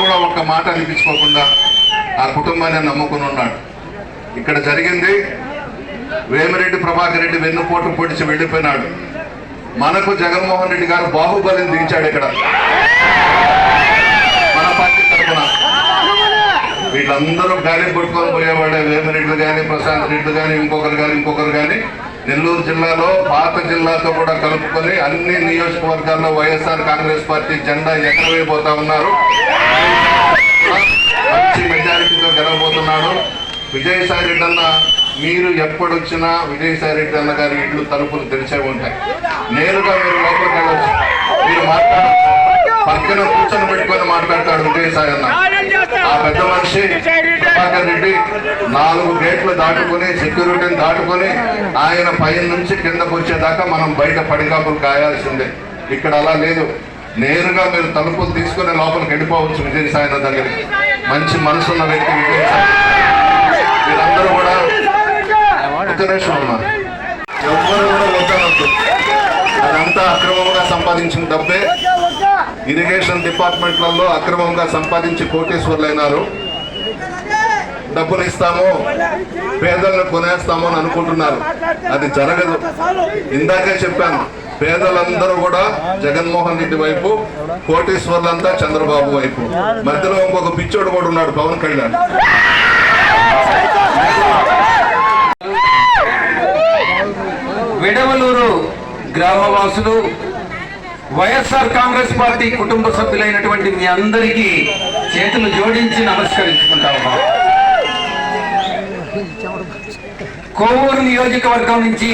కూడా ఒక్క మాట అనిపించుకోకుండా ఆ కుటుంబాన్ని నమ్ముకుని ఉన్నాడు. ఇక్కడ జరిగింది వేమిరెడ్డి ప్రభాకర్ రెడ్డి వెన్నుపోటు పొడిచి వెళ్ళిపోయినాడు. మనకు జగన్మోహన్ రెడ్డి గారు బాహుబలిని దించాడు ఇక్కడ. మన పార్టీ తరఫున. వీళ్ళందరూ గాలి పట్టుకొని పోయేవాడే వేమిరెడ్డి కానీ ప్రశాంత్ రెడ్డి కానీ ఇంకొకరు కానీ ఇంకొకరు కానీ నెల్లూరు జిల్లాలో పాత జిల్లాతో కూడా కలుపుకొని అన్ని నియోజకవర్గాల్లో వైఎస్ఆర్ కాంగ్రెస్ పార్టీ జెండా ఎక్కడైపోతా ఉన్నారు. మంచి మెజారిటీతో గెలవబోతున్నాడు. విజయసాయి రెడ్డి అన్న మీరు ఎప్పుడొచ్చినా విజయసాయి రెడ్డి అన్న గారి ఇళ్ళు తలుపులు తెరిచే ఉంటాయి. నేరుగా మీరు లోపలికి వెళ్ళొచ్చు. మీరు మాట్లాడ పక్కన కూర్చొని పెట్టుకొని మాట్లాడతాడు విజయసాయి అన్న. ఆ పెద్ద మనిషి ప్రభాకర్ రెడ్డి నాలుగు గేట్లు దాటుకొని సెక్యూరిటీని దాటుకొని ఆయన పైన నుంచి కిందకు వచ్చేదాకా మనం బయట పడికాపులు కాయాల్సిందే ఇక్కడ అలా లేదు. నేరుగా మీరు తలుపులు తీసుకుని లోపలికి వెళ్ళిపోవచ్చు విజయసాయి అన్న దగ్గరికి. మంచి మనసున్న వ్యక్తి విజయసాయి మీరందరూ కూడా ఒక నిమిషం ఉన్నారు కూడా వద్దనొద్దు అదంతా అక్రమంగా సంపాదించిన డబ్బే. ఇరిగేషన్ డిపార్ట్మెంట్లలో అక్రమంగా సంపాదించి కోటేశ్వర్లైనారు. డబ్బులు ఇస్తాము పేదలను కొనేస్తాము అని అనుకుంటున్నారు. అది జరగదు. ఇందాకే చెప్పాను పేదలందరూ కూడా జగన్మోహన్ రెడ్డి వైపు కోటేశ్వర్లంతా చంద్రబాబు వైపు. మధ్యలో ఇంకొక పిచ్చోడు కూడా ఉన్నాడు పవన్ కళ్యాణ్. విడవలూరు గ్రామవాసులు వైఎస్ఆర్ కాంగ్రెస్ పార్టీ కుటుంబ సభ్యులైనటువంటి మీ అందరికీ చేతులు జోడించి నమస్కరించుకుంటాము కోవూరు నియోజకవర్గం నుంచి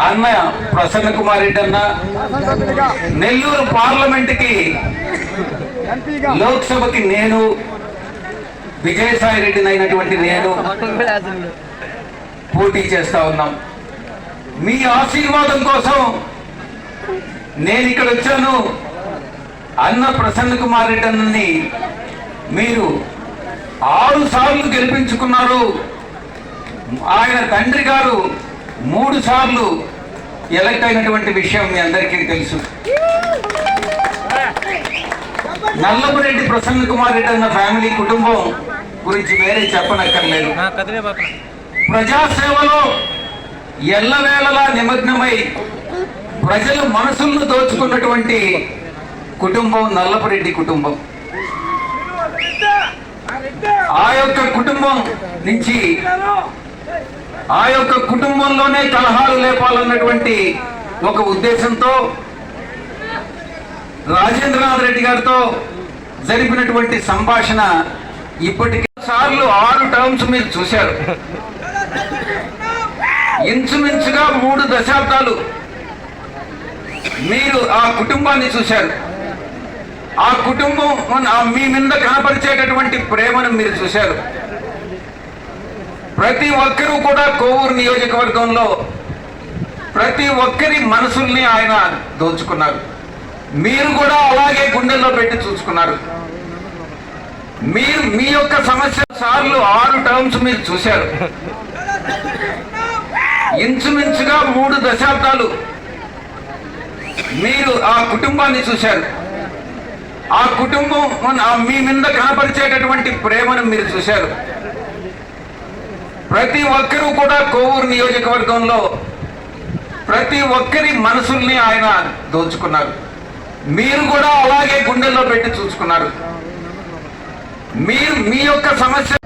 అన్న ప్రసన్న కుమార్ రెడ్డి అన్న నెల్లూరు పార్లమెంట్కి లోక్సభకి నేను విజయసాయి రెడ్డిని అయినటువంటి నేను పోటీ చేస్తా ఉన్నాం. మీ ఆశీర్వాదం కోసం నేను ఇక్కడ వచ్చాను అన్న ప్రసన్న కుమార్ రెడ్డి అన్నని మీరు ఆరు సార్లు గెలిపించుకున్నారు. ఆయన తండ్రి గారు మూడు సార్లు ఎలక్ట్ అయినటువంటి విషయం మీ అందరికీ తెలుసు. నల్లపురెడ్డి ప్రసన్న కుమార్ రెడ్డి అన్న ఫ్యామిలీ కుటుంబం గురించి వేరే చెప్పనక్కర్లేదు. ప్రజాసేవలో ఎల్లవేళలా నిమగ్నమై ప్రజల మనసులను దోచుకున్నటువంటి కుటుంబం నల్లపరెడ్డి కుటుంబం. ఆ యొక్క కుటుంబం నుంచి ఆ యొక్క కుటుంబంలోనే కలహాలు లేపాలన్నటువంటి ఒక ఉద్దేశంతో రాజేంద్రనాథ్ రెడ్డి గారితో జరిపినటువంటి సంభాషణ ఇప్పటికే సార్లు ఆరు టర్మ్స్ మీరు చూశారు. ఇంచుమించుగా మూడు దశాబ్దాలు మీరు ఆ కుటుంబాన్ని చూశారు. ఆ కుటుంబం ఆ మీ మీద కనపరిచేటటువంటి ప్రేమను మీరు చూశారు. ప్రతి ఒక్కరూ కూడా కోవూరు నియోజకవర్గంలో ప్రతి ఒక్కరి మనసుల్ని ఆయన దోచుకున్నారు. మీరు కూడా అలాగే గుండెల్లో పెట్టి చూసుకున్నారు. మీరు మీ యొక్క సమస్య సార్లు ఆరు టర్మ్స్ మీరు చూశారు. ఇంచుమించుగా మూడు దశాబ్దాలు మీరు ఆ కుటుంబాన్ని చూశారు. ఆ కుటుంబం ఆ మీ మీద కనపరిచేటటువంటి ప్రేమను మీరు చూశారు. ప్రతి ఒక్కరూ కూడా కోవూరు నియోజకవర్గంలో ప్రతి ఒక్కరి మనసుల్ని ఆయన దోచుకున్నారు. మీరు కూడా అలాగే గుండెల్లో పెట్టి చూసుకున్నారు. మీరు మీ యొక్క సమస్య